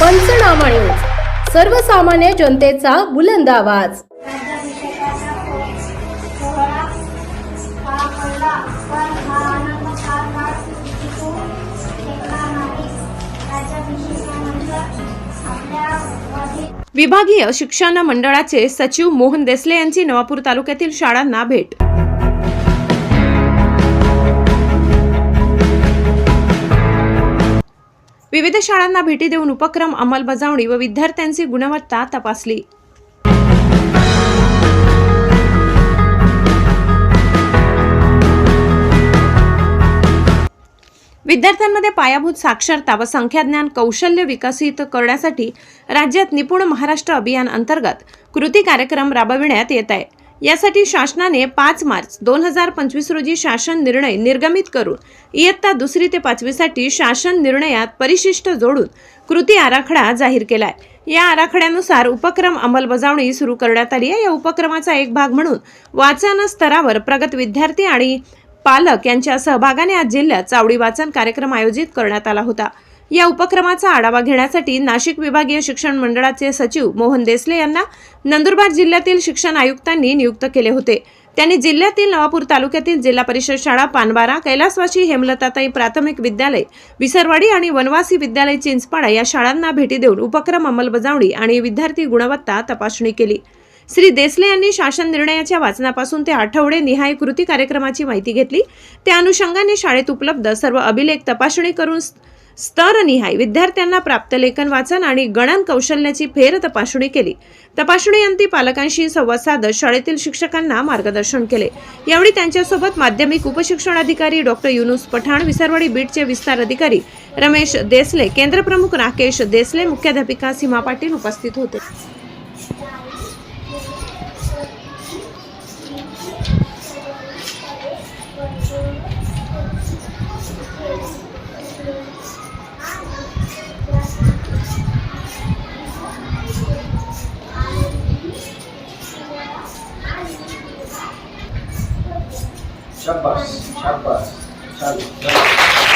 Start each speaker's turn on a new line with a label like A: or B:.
A: पंचनामा न्यूज. सर्वसामान्य जनतेचा बुलंद आवाज.
B: विभागीय शिक्षण मंडळाचे सचिव मोहन देसले यांची नवापूर तालुक्यातील शाळांना भेट. विविध शाळांना भेटी देऊन उपक्रम अंमलबजावणी व विद्यार्थ्यांची गुणवत्ता तपासली. विद्यार्थ्यांमध्ये पायाभूत साक्षरता व संख्याज्ञान कौशल्य विकसित करण्यासाठी राज्यात निपुण महाराष्ट्र अभियान अंतर्गत कृती कार्यक्रम राबविण्यात येत आहे. यासाठी शासनाने पाच मार्च दोन हजार पंचवीस रोजी शासन निर्णय निर्गमित करून इयत्ता दुसरी ते पाचवीसाठी शासन निर्णयात परिशिष्ट जोडून कृती आराखडा जाहीर केला आहे या आराखड्यानुसार उपक्रम अंमलबजावणी सुरू करण्यात आली आहे. या उपक्रमाचा एक भाग म्हणून वाचन स्तरावर प्रगत विद्यार्थी आणि पालक यांच्या सहभागाने आज जिल्ह्यात चावडी वाचन कार्यक्रम आयोजित करण्यात आला होता. या उपक्रमाचा आढावा घेण्यासाठी नाशिक विभागीय शिक्षण मंडळाचे सचिव मोहन देसले यांना नंदुरबार जिल्ह्यातील शिक्षण आयुक्तांनी नियुक्त केले होते. त्यांनी जिल्ह्यातील नवापूर तालुक्यातील जिल्हा परिषद शाळा पानबारा कैलासवाशी हेमलताताई प्राथमिक विद्यालय विसरवाडी आणि वनवासी विद्यालय चिंचपाडा या शाळांना भेटी देऊन उपक्रम अंमलबजावणी आणि विद्यार्थी गुणवत्ता तपासणी केली. श्री देसले यांनी शासन निर्णयाच्या वाचनापासून ते आठवडे निहाय कृती कार्यक्रमाची माहिती घेतली. त्या अनुषंगाने शाळेत उपलब्ध सर्व अभिलेख तपासणी करून स्तरनिहाय. विद्यार्थ्यांना प्राप्त लेखन वाचन आणि गणन कौशल्याची फेर तपासणी केली. तपासणीअंती पालकांशी संवाद साधत शाळेतील शिक्षकांना मार्गदर्शन केले. यावेळी त्यांच्यासोबत माध्यमिक उपशिक्षण अधिकारी डॉक्टर युनुस पठाण विसरवाडी बीटचे विस्तार अधिकारी रमेश देसले केंद्रप्रमुख राकेश देसले मुख्याध्यापिका सीमा पाटील उपस्थित होते.
C: शाबास शाबास चालू